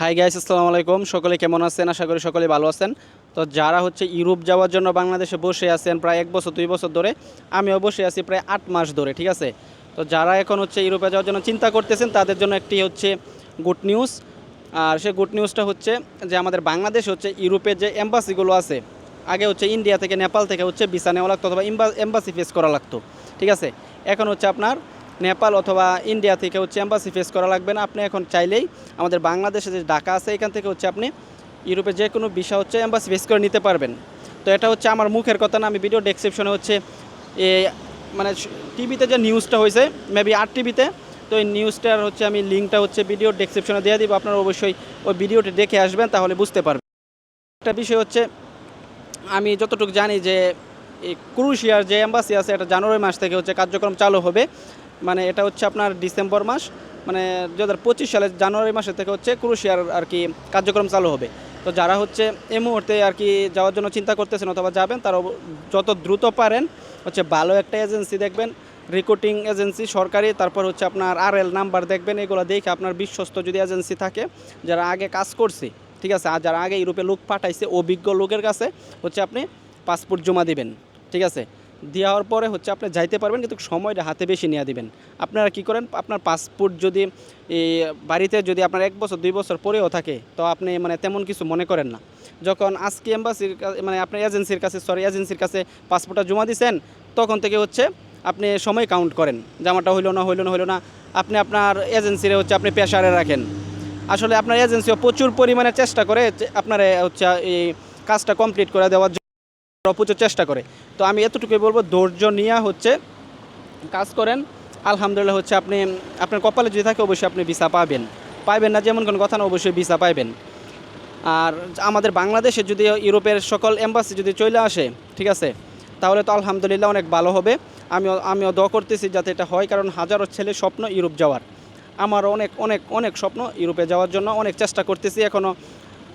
Hi guys আসসালামু আলাইকুম। সকলে কেমন আছেন? আশা করি সকলে ভালো আছেন। তো যারা হচ্ছে ইউরোপ যাওয়ার জন্য বাংলাদেশে বসে আছেন প্রায় এক বছর, দুই বছর ধরে, আমিও বসে আছি প্রায় আট মাস ধরে, ঠিক আছে? তো যারা এখন হচ্ছে ইউরোপে যাওয়ার জন্য চিন্তা করতেছেন, তাদের জন্য একটি হচ্ছে গুড নিউজ আর সে গুড নিউজটা হচ্ছে যে আমাদের বাংলাদেশ হচ্ছে ইউরোপের যে এম্বাসিগুলো আছে, আগে হচ্ছে ইন্ডিয়া থেকে নেপাল থেকে হচ্ছে ভিসা নেওয়া লাগতো অথবা এম্বাসি ফেস করা লাগতো, ঠিক আছে? এখন হচ্ছে আপনার নেপাল অথবা ইন্ডিয়া থেকে হচ্ছে এম্বাসি ফেস করা লাগবে না। আপনি এখন চাইলেই আমাদের বাংলাদেশে যে ঢাকা আছে, এখান থেকে হচ্ছে আপনি ইউরোপে যে কোনো বিষয় হচ্ছে এম্বাসি ফেস করে নিতে পারবেন। তো এটা হচ্ছে আমার মুখের কথা না, আমি ভিডিও ডেসক্রিপশনে হচ্ছে এ মানে টিভিতে যে নিউজটা হয়েছে মেবি আর টিভিতে তো এই নিউজটার হচ্ছে আমি লিঙ্কটা হচ্ছে ভিডিও ডেসক্রিপশনে দিয়ে দিব। আপনারা অবশ্যই ওই ভিডিওটি দেখে আসবেন, তাহলে বুঝতে পারবেন। একটা বিষয় হচ্ছে, আমি যতটুকু জানি যে, এই ক্রুশিয়ার যে এম্বাসি আছে, এটা জানুয়ারি মাস থেকে হচ্ছে কার্যক্রম চালু হবে। মানে এটা হচ্ছে আপনার ডিসেম্বর মাস মানে দু হাজার পঁচিশ সালের জানুয়ারি মাসে থেকে হচ্ছে ক্রুশিয়ার আর কি কার্যক্রম চালু হবে। তো যারা হচ্ছে এই মুহূর্তে আর কি যাওয়ার জন্য চিন্তা করতেছেন অথবা যাবেন, তারা যত দ্রুত পারেন হচ্ছে ভালো একটা এজেন্সি দেখবেন, রিক্রুটিং এজেন্সি সরকারি, তারপর হচ্ছে আপনার আর এল নাম্বার দেখবেন, এগুলো দেখে আপনার বিশ্বস্ত যদি এজেন্সি থাকে, যারা আগে কাজ করছে, ঠিক আছে, আর যারা আগে ইউরোপে লোক পাঠাইছে, অভিজ্ঞ লোকের কাছে হচ্ছে আপনি পাসপোর্ট জমা দিবেন, ঠিক আছে। দেওয়ার পরে হচ্ছে আপনি যাইতে পারবেন, কিন্তু সময়টা হাতে বেশি নিয়ে দিবেন। আপনারা কি করেন, আপনার পাসপোর্ট যদি বাড়িতে যদি আপনার এক বছর, দুই বছর পরেও থাকে, তো আপনি মানে তেমন কিছু মনে করেন না। যখন আজকে এম্বাসির মানে আপনার এজেন্সির কাছে সরি এজেন্সির কাছে পাসপোর্টটা জমা দিয়েছেন তখন থেকে হচ্ছে আপনি সময় কাউন্ট করেন জামাটা হইল না হইল না হইল না। আপনি আপনার এজেন্সিরে হচ্ছে আপনি পেশারে রাখেন। আসলে আপনার এজেন্সিও প্রচুর পরিমাণে চেষ্টা করে আপনার হচ্ছে এই কাজটা কমপ্লিট করে দেওয়ার প্রচুর চেষ্টা করে। তো আমি এতটুকুই বলব, ধৈর্য নিয়ে হচ্ছে, কাজ করেন। আলহামদুলিল্লাহ হচ্ছে আপনি, আপনার কপালে যদি থাকে অবশ্যই আপনি ভিসা পাবেন। পাইবেন না যেমন কোনো কথা না, অবশ্যই ভিসা পাইবেন। আর আমাদের বাংলাদেশে যদি ইউরোপের সকল এম্বাসি যদি চলে আসে, ঠিক আছে, তাহলে তো আলহামদুলিল্লাহ অনেক ভালো হবে। আমিও আমিও দ করতেছি যাতে এটা হয়, কারণ হাজারো ছেলে স্বপ্ন ইউরোপ যাওয়ার। আমারও অনেক অনেক অনেক স্বপ্ন ইউরোপে যাওয়ার জন্য অনেক চেষ্টা করতেছি এখনও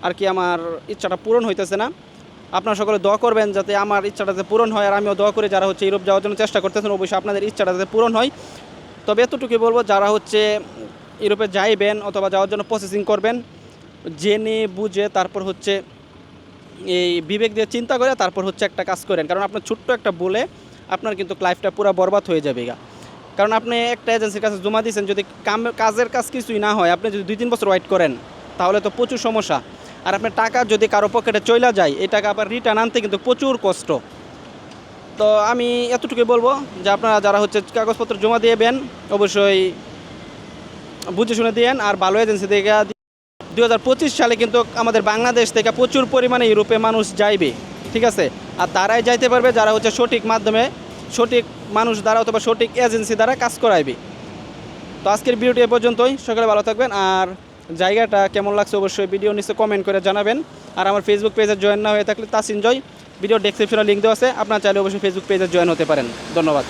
আর কি আমার ইচ্ছাটা পূরণ হইতেছে না। আপনারা সকলে দোয়া করবেন যাতে আমার ইচ্ছাটা যাতে পূরণ হয়, আর আমিও দোয়া করে যারা হচ্ছে ইউরোপ যাওয়ার জন্য চেষ্টা করতেছেন, অবশ্যই আপনাদের ইচ্ছাটা যাতে পূরণ হয়। তবে এতটুকুই বলব, যারা হচ্ছে ইউরোপে যাইবেন অথবা যাওয়ার জন্য প্রসেসিং করবেন, জেনে বুঝে তারপর হচ্ছে এই বিবেক দিয়ে চিন্তা করে তারপর হচ্ছে একটা কাজ করেন। কারণ আপনার ছোট্ট একটা বলে আপনার কিন্তু লাইফটা পুরো বরবাদ হয়ে যাবে গা। কারণ আপনি একটা এজেন্সির কাছে জমা দিয়েছেন, যদি কাজের কাজ কিছুই না হয়, আপনি যদি দুই তিন বছর ওয়েট করেন, তাহলে তো প্রচুর সমস্যা। আর আপনার টাকা যদি কারও পকেটে চলে যায়, এই টাকা আবার রিটার্ন আনতে কিন্তু প্রচুর কষ্ট। তো আমি এতটুকুই বলব যে আপনারা যারা হচ্ছে কাগজপত্র জমা দিয়েবেন অবশ্যই বুঝে শুনে দিয়েন আর ভালো এজেন্সি থেকে দুই হাজার পঁচিশ সালে কিন্তু আমাদের বাংলাদেশ থেকে প্রচুর পরিমাণে ইউরোপে মানুষ যাইবে, ঠিক আছে? আর তারাই যাইতে পারবে যারা হচ্ছে সঠিক মাধ্যমে, সঠিক মানুষ দ্বারা অথবা সঠিক এজেন্সি দ্বারা কাজ করাইবে। তো আজকের ভিডিওটি এ পর্যন্তই। সকালে ভালো থাকবেন আর জায়গাটা কেমন লাগছে অবশ্যই ভিডিও নিচে কমেন্ট করে জানাবেন। আর আমার ফেসবুক পেজে জয়েন না হয়ে থাকলে তাসিন জয় ভিডিও ডেসক্রিপশনে লিঙ্ক দেওয়া আছে। আপনার চাইলে অবশ্যই ফেসবুক পেজে জয়েন হতে পারেন। ধন্যবাদ।